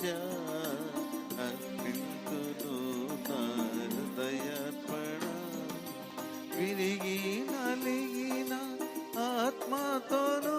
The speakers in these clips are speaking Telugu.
రాజా అర్పింతును నా హృదయార్పణ విరిగి నలిగిన ఆత్మతోను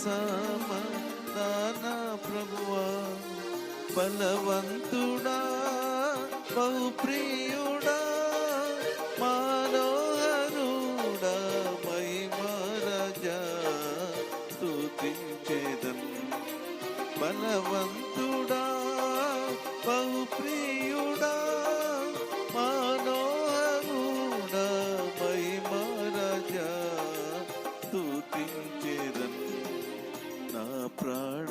ఆశ్చర్య ప్రభువా బలవంతుడా బహుప్రియుడా మానోహరుడా మహిమరాజా స్తుతించేదం బలవంతుడా బహుప్రియుడా నా ప్రాణ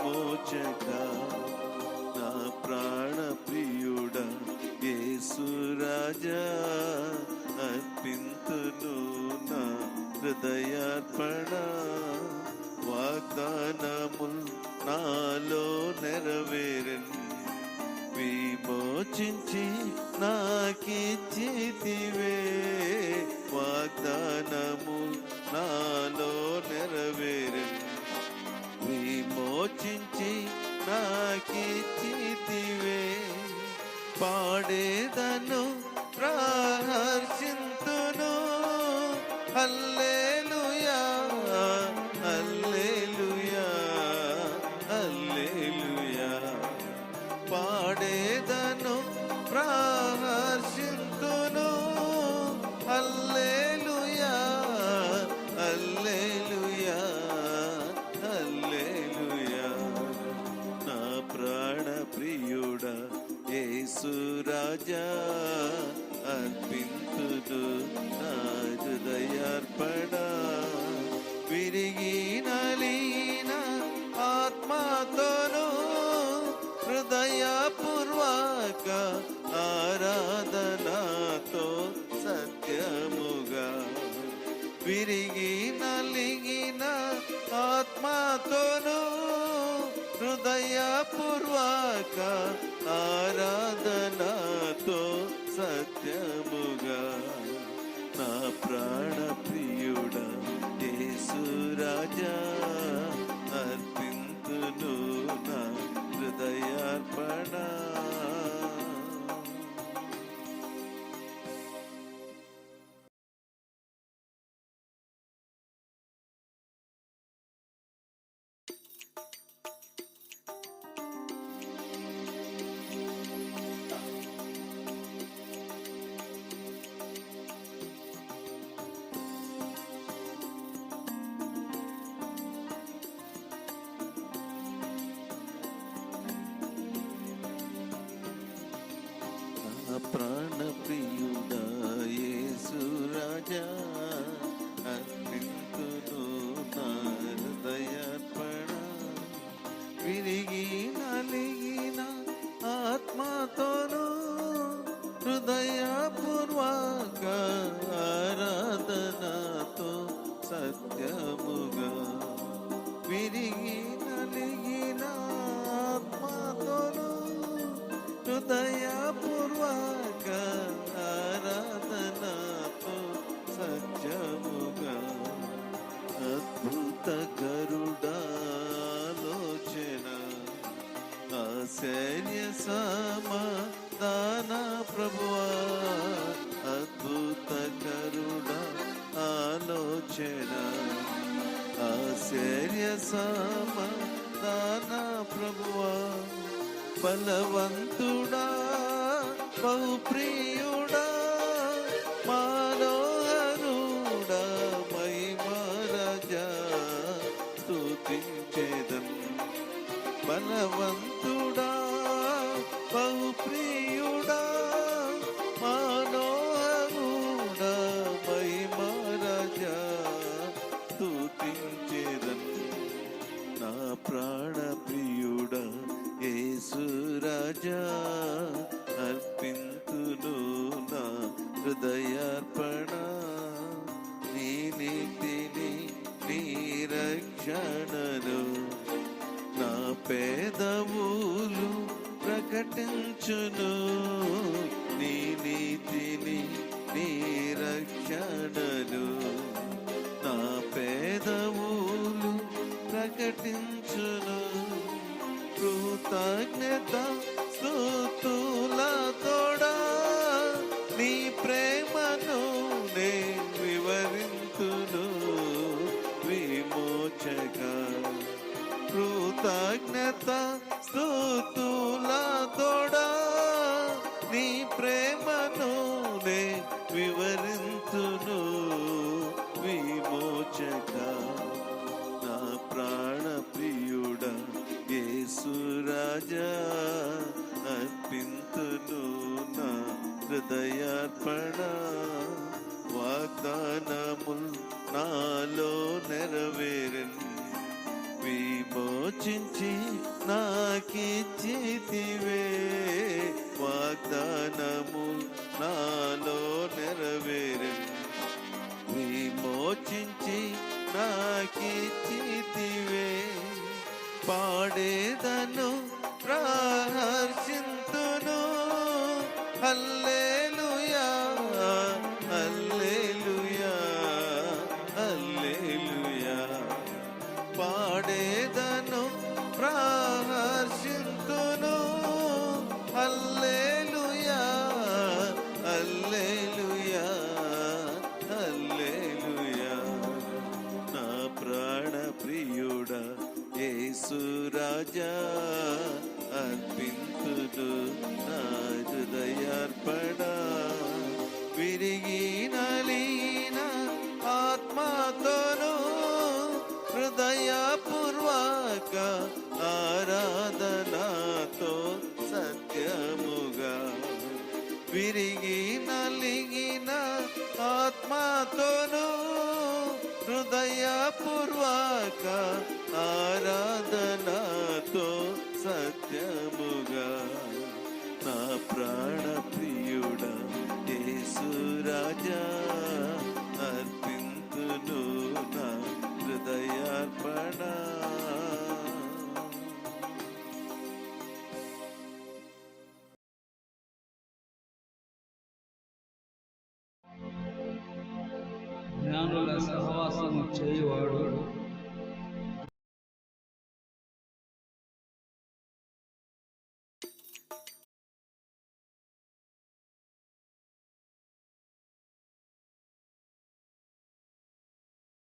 విమోచక నా ప్రాణ ప్రియుడ యేసురాజా అర్పింతును నా హృదయార్పణ వాగ్దానము పాడేదను ప్రాహర్షింతును తిరిగి నలీన ఆత్మతోను హృదయపూర్వక ఆరాధనతో సత్యముగా విరిగి నలిగిన ఆత్మతోను హృదయపూర్వక ఆరాధనతో సత్యముగా నా ప్రాణ ராஜா నా ప్రాణ ప్రియుడా రాజా అర్పింతును నా హృదయార్పణ విరిగి నలిగిన ఆత్మతోను హృదయపూర్వా సత్యముగా అద్భుత గరుడాలోచన ఆశ్చర్య సమాధాన ప్రభువా అద్భుత గరుడ ఆలోచన ఆశ్చర్య సమాధాన ప్రభువా బలవంతుడా బహుప్రియుడా ప్రకటించును. నీ నీతిని నీ రక్షణను. నా పేదవులు ప్రకటించును. కృతజ్ఞత స్తుతుల తోడా నీ ప్రేమను నే వివరింతును విమోచక కృతజ్ఞత స్తుతుల తోడా నీ ప్రేమను నే వివరింతును. విమోచక నా ప్రాణ ప్రియుడ యేసు అర్పింతును నా హృదయార్పణ. వాగ్దానముల్ పాడేదను. అర్పింతుడు నా హృదయార్పణ విరిగి నలీన ఆత్మతోను హృదయపూర్వక ఆరాధనతో సత్యముగా విరిగి నలిగిన ఆత్మతోను హృదయపూర్వక ఆరాధనా నా ప్రాణ ప్రియుడ యేసు రాజా అర్పింతును నా హృదయార్పణ జ్ఞానుల సహవాసము చేయువాడు